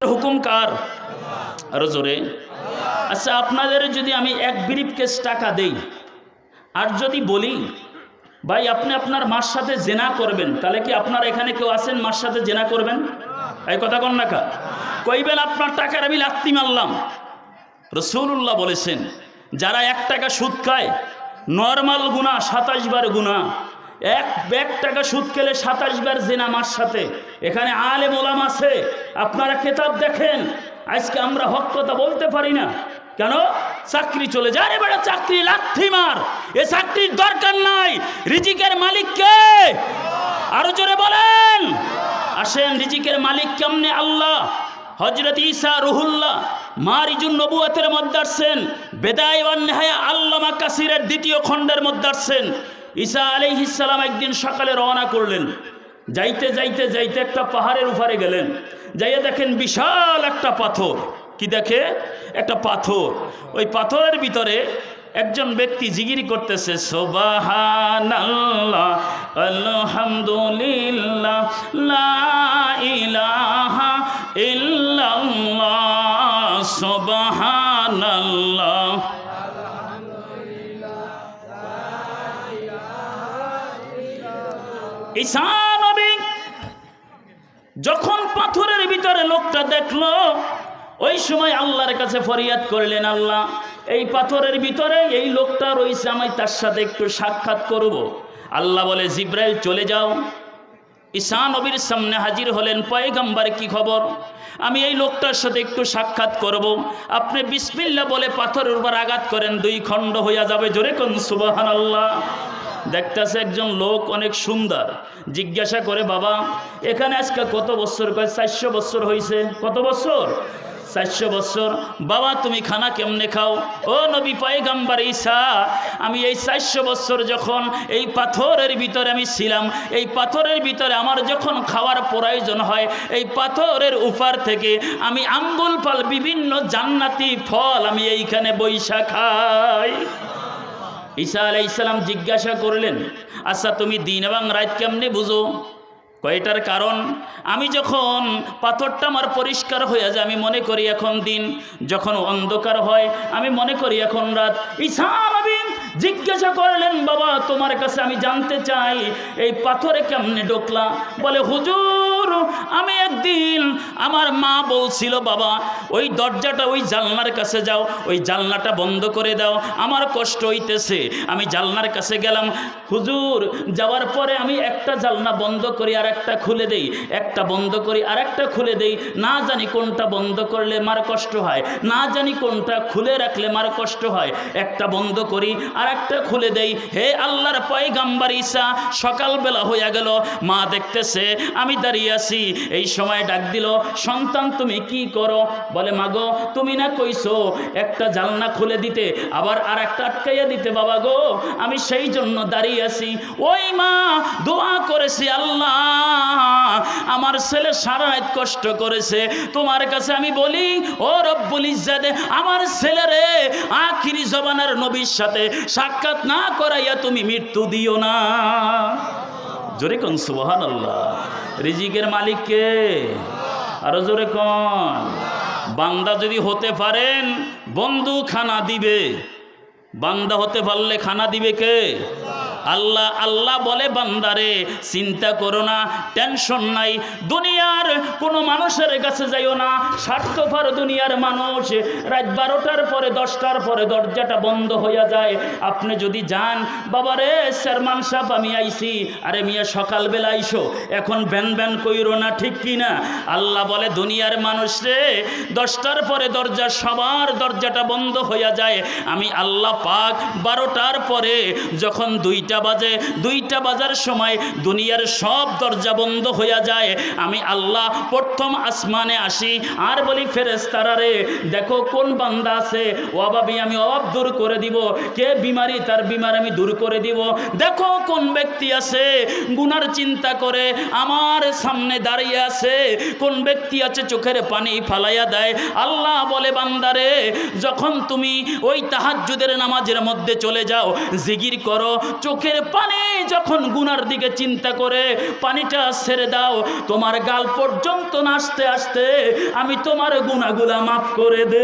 হুকুম কার? আরও জোরে। আচ্ছা আপনাদের যদি আমি এক ব্রিফ কেস টাকা দেই, আর যদি বলি, ভাই, আপনি আপনার মার সাথে জেনা করবেন, তাহলে কি আপনার এখানে কেউ আছেন মার সাথে জেনা করবেন? এই কথা কন না কা কইবেন, আপনার টাকার আমি লাত্তি মারলাম। রসুল্লাহ বলেছেন, যারা এক টাকা সুদ খায়, নর্মাল গুণা সাতাশ বার গুণা এক এক টাকা সুদ খেলে সাতাশ বার জেনা মার সাথে। এখানে আলে মোলাম আছে। আপনারা কেতাব দেখেন। আজকে আমরা হক কথা বলতে পারি না। কেন? চাকরি চলে যায়। এবারে চাকরি লাথি মার। এ চাকরির দরকার নাই। রিজিকের মালিক কে? আরও জোরে বলেন। আসেন, রিজিকের মালিক কেমনে আল্লাহ? হজরত ঈসা রুহুল্লাহ মারিজুন নবুয়াতের মধ্যে আসছেন। বেদায় ওয়ান নেহায়া আল্লামা কাসিরের দ্বিতীয় খণ্ডের মধ্যে আসছেন। ঈসা আলাইহিস সালাম একদিন সকালে রওনা করলেন। যাইতে যাইতে যাইতে একটা পাহাড়ের উপরে গেলেন। যাইয়া দেখেন বিশাল একটা পাথর। কি দেখে? একটা পাথর। ওই পাথরের ভিতরে একজন ব্যক্তি জিগিরি করতেছে, সোবাহানাল্লাহ ইলাহা যখন পাথরের ভিতরে লোকটা দেখল, ওই সময় আল্লাহর কাছে ফরিয়াদ করলেন, আল্লাহ, এই পাথরের ভিতরে এই লোকটা রয়েছে আমি তার সাথে একটু সাক্ষাৎ করব। আল্লাহ বলে, জিব্রাইল, চলে যাও ঈশা নবীর সামনে হাজির হলেন, পয়গাম্বার, কি খবর আমি এই লোকটার সাথে একটু সাক্ষাৎ করব। আপনি বিসমিল্লা বলে পাথরের উপর আঘাত করেন, দুই খণ্ড হইয়া যাবে, জোরে কোন সুবাহান আল্লাহ দেখতেছে একজন লোক অনেক সুন্দর। জিজ্ঞাসা করে, বাবা, এখানে আজকে কত বছর? কয়, চারশো বছর হয়েছে কত বছর? চারশো বছর। বাবা, তুমি খানা কেমনে খাও? ও নবী পায়গাম্বার ঈসা, আমি এই চারশো বছর যখন এই পাথরের ভিতরে আমি ছিলাম, এই পাথরের ভিতরে আমার যখন খাওয়ার প্রয়োজন হয়, এই পাথরের উপার থেকে আমি আঙ্গুল ফল বিভিন্ন জান্নাতি ফল আমি এইখানে বৈশা খাই। ঈসা আলাই ইসলাম জিজ্ঞাসা করলেন আচ্ছা তুমি দিন এবং রাত কেমনে বুঝো? কয়টার কারণ? আমি যখন পাথরটা আমার পরিষ্কার হয়ে যায়, আমি মনে করি এখন দিন। যখন অন্ধকার হয়, আমি মনে করি এখন রাত। ঈসা জিজ্ঞাসা করলেন, বাবা, তোমার কাছে আমি জানতে চাই, এই পাথরে কেমনে ঢোকলা? বলে, হুজুর আমি একদিন আমার মা বলছিল, বাবা, ওই দরজাটা ওই জানলার কাছে যাও, ওই জানলাটা বন্ধ করে দাও, আমার কষ্ট হইতেছে। আমি জানলার কাছে গেলাম, হুজুর, যাওয়ার পরে আমি একটা জানলা বন্ধ করি আর একটা খুলে দেই, একটা বন্ধ করি আর একটা খুলে দেই, না জানি কোনটা বন্ধ করলে মার কষ্ট হয়, না জানি কোনটা খুলে রাখলে মার কষ্ট হয়, একটা বন্ধ করি আর একটা খুলে দেই। হে আল্লাহর পয়গাম্বার ঈসা, সকালবেলা হইয়া গেল, মা দেখতেছে, আমি দাঁড়িয়ে আছি এই সময় ডাক দিল, সন্তান, তুমি কি করো? বলে, মাগো, তুমি না কইছো একটা জালনা খুলে দিতে, আবার আর একটা আটকাইয়া দিতে, বাবা গো। আমি সেই জন্য দাঁড়িয়ে আছি। ওই মা, দোয়া করেছি আল্লাহ। আমার ছেলে সারা রাত কষ্ট করেছে। তোমার কাছে আমি বলি, ও রব্বুল ইজ্জাতে, আমার ছেলেরে আখিরি জবানার নবীর সাথে সাক্ষাৎ না করাইয়া তুমি মৃত্যু দিও না। জোরে কন সুবহান আল্লাহ রিজিকের মালিককে আরও জোরে কন। বান্দা যদি হতে পারেন বন্ধু খানা দিবে। বান্দা হতে পারলে খানা দিবে কে? আল্লাহ আল্লাহ বলে, বান্দারে, চিন্তা করো না, টেনশন নাই। দুনিয়ার কোনো মানুষের কাছে যাইও না। স্বার্থপর দুনিয়ার মানুষ, রাত বারোটার পরে, দশটার পরে দরজাটা বন্ধ হইয়া যায়। আপনি যদি যান, বাবারে, চেয়ারম্যান সাহেব, আমি আইছি। আরে মিয়া, সকালবেলা আইসো। এখন ব্যান ব্যান কইরো না, ঠিক কি না? আল্লাহ বলে, দুনিয়ার মানুষ রে, দশটার পরে দরজা, সবার দরজাটা বন্ধ হইয়া যায়। আমি আল্লাহ পাক বারোটার পরে যখন দুইটা বাজে, দুইটা বাজার সময় দুনিয়ার সব দরজা বন্ধ হইয়া যায়। আমি আল্লাহ প্রথম আসমানে আসি আর বলি ফেরেস্তারা রে, দেখো কোন বান্দা আছে? অভাবী আমি অভাব দূর করে দিব। কে বিমারি, তার বিমার আমি দূর করে দিব। দেখো কোন ব্যক্তি আছে, গুনার চিন্তা করে আমার সামনে দাঁড়িয়ে আছে। কোন ব্যক্তি আছে, চোখের পানি ফালাইয়া দেয়। আল্লাহ বলে বান্দারে যখন তুমি ওই তাহাজ্জুদের নামাজের মধ্যে চলে যাও, জিগির করো, চোখ চোখের পানি যখন গুনার দিকে চিন্তা করে, পানিটা ছেড়ে দাও, তোমার গাল পর্যন্ত নাচতে, আসতে, আমি তোমার গুনাগুলা মাফ করে দে।